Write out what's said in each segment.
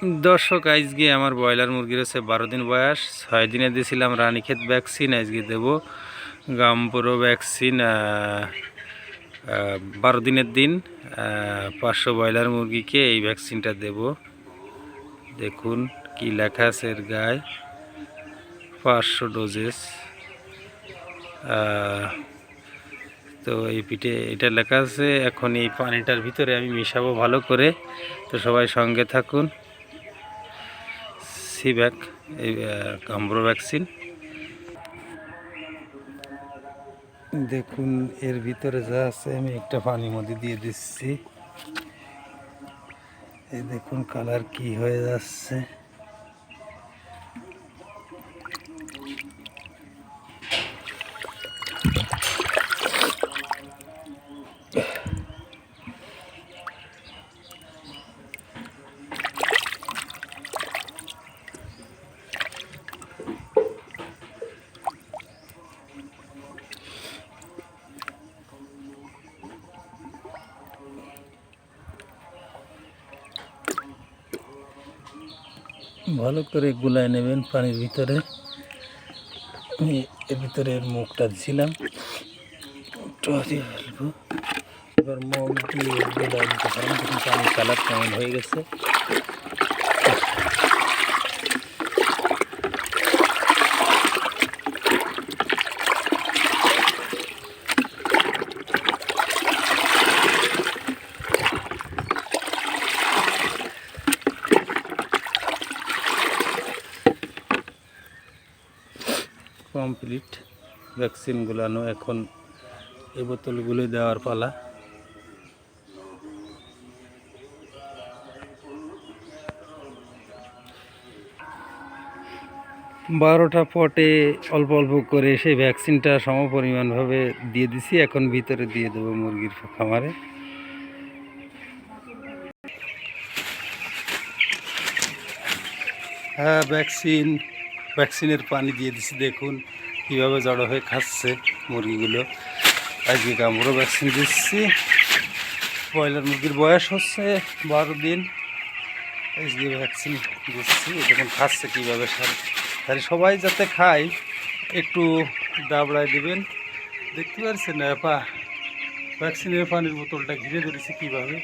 দর্শক, আজকে আমার ব্রয়লার মুরগির হচ্ছে বারো দিন বয়স, ছয় দিনে দিয়েছিলাম রানীক্ষেত ভ্যাকসিন আজকে দেব গামপুরো ভ্যাকসিন বারো দিনের দিন পাঁচশো ব্রয়লার মুরগিকে এই ভ্যাকসিনটা দেব। দেখুন কি লেখা আছে এর গায়ে। পাঁচশো ডোজেস তো এই পিঠে এটা লেখা আছে, এখন এই পানিটার ভিতরে আমি মিশাবো ভালো করে। তো সবাই সঙ্গে থাকুন। সিভ্যাক এই কাম্ব্রো ভ্যাকসিন দেখুন, এর ভিতরে যা আছে, আমি একটা পানি মধ্যে দিয়ে দিচ্ছি। এই দেখুন কালার কি হয়ে যাচ্ছে। ভালো করে গুলায় নেবেন পানির ভিতরে। আমি এর ভিতরে মুখটা দিছিলাম। ফেলব এবার মুখ দিয়ে গুলায় নিতে পারেন। পানি কালার কেমন হয়ে গেছে। কমপ্লিট ভ্যাকসিন গুলানো এখন এই বোতলগুলো দেওয়ার পালা। বারোটা পটে অল্প অল্প করে সেই ভ্যাকসিনটা সমপরিমাণভাবে দিয়ে দিছি। এখন ভিতরে দিয়ে দেবো মুরগির খামারে। হ্যাঁ ভ্যাকসিন, ভ্যাকসিনের পানি দিয়ে দিছি, দেখুন। কীভাবে জড়ো হয়ে খাচ্ছে মুরগিগুলো? আজকে কামড়ও ভ্যাকসিন দিচ্ছি। ব্রয়লার মুরগির বয়স হচ্ছে বারো দিন। আজকে ভ্যাকসিন দিচ্ছি। দেখুন খাচ্ছে কীভাবে সার। তাহলে সবাই যাতে খায়, একটু দাবড়ায় দিবেন। দেখতে পাচ্ছেন পা ভ্যাকসিনের পানির বোতলটা ঘিরে ধরেছি কীভাবে?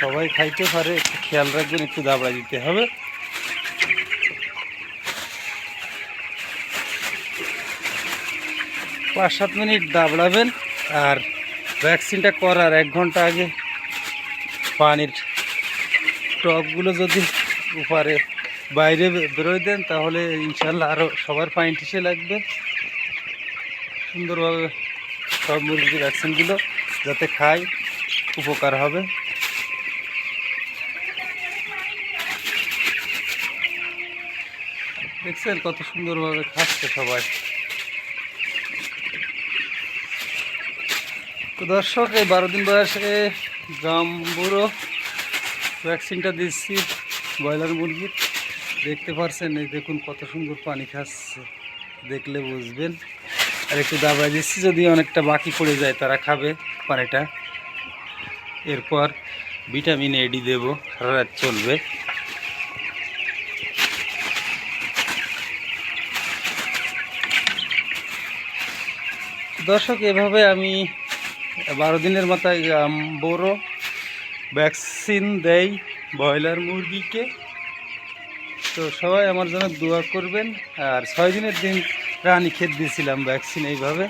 সবাই খাইতে পারে, একটু খেয়াল রাখবেন, একটু দাবড়ায় দিতে হবে। পাঁচ সাত মিনিট দাবড়াবেন আর ভ্যাকসিনটা করার এক ঘণ্টা আগে পানির টপগুলো যদি উপরে বাইরে বেরোয় দেন, তাহলে ইনশাল্লাহ আরও সবার পানি টিসে লাগবে। সুন্দরভাবে সব মুরগির ভ্যাকসিনগুলো যাতে খায়, উপকার হবে। দেখছেন কত সুন্দরভাবে খাচ্ছে সবাই। তো দর্শক, এই বারো দিন বয়সে গাম্বুরো ভ্যাকসিনটা দিচ্ছি, ব্রয়লার মুরগির। দেখতে পারছেন, এই দেখুন কত সুন্দর পানি খাচ্ছে, দেখলে বুঝবেন। আর একটু দাবায় দিচ্ছি, যদি অনেকটা বাকি পড়ে যায়, তারা খাবে পানিটা। এরপর ভিটামিন এডি দেব, সারা রাত চলবে। দর্শক, এভাবে আমি বারো দিনের মাথায় বড় ভ্যাকসিন দেই ব্রয়লার মুরগিকে। তো সবাই আমার জন্য দোয়া করবেন। আর ছয় দিনের দিন রানী খেত দিয়েছিলাম ভ্যাকসিন এইভাবে।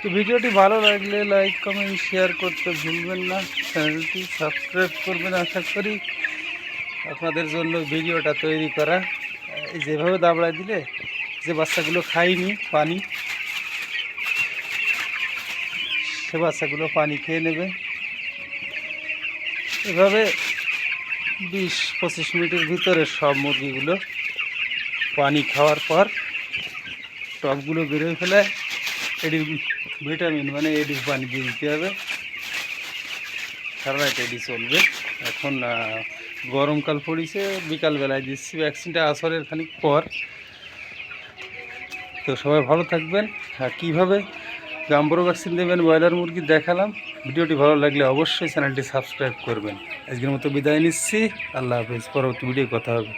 তো ভিডিওটি ভালো লাগলে লাইক, কমেন্ট, শেয়ার করতে ভুলবেন না। চ্যানেলটি সাবস্ক্রাইব করবেন, আশা করি আপনাদের জন্য ভিডিওটা তৈরি করা। এই যেভাবে দাবড়ায় দিলে যে বাচ্চাগুলো খায়নি পানি। সে বাচ্চাগুলো পানি খেয়ে নেবে। এভাবে বিশ পঁচিশ মিনিটের ভিতরে সব মুরগিগুলো পানি খাওয়ার পর টপগুলো বেরোয় ফেলে, এডি ভিটামিন মানে এডি পানি দিয়ে দিতে হবে। সারা রাত এডি চলবে। এখন গরমকাল পড়েছে, বিকালবেলায় দিচ্ছি ভ্যাকসিনটা, আসরের খানিক পর। তো সবাই ভালো থাকবেন। আর কীভাবে গাম্বরো ভ্যাকসিন দেবেন, ব্রয়লার মুরগি দেখালাম, ভিডিওটি ভালো লাগলে অবশ্যই চ্যানেলটি সাবস্ক্রাইব করবেন। আজকের মতো বিদায় নিচ্ছি। আল্লাহ হাফিজ, পরবর্তী ভিডিও কথা হবে।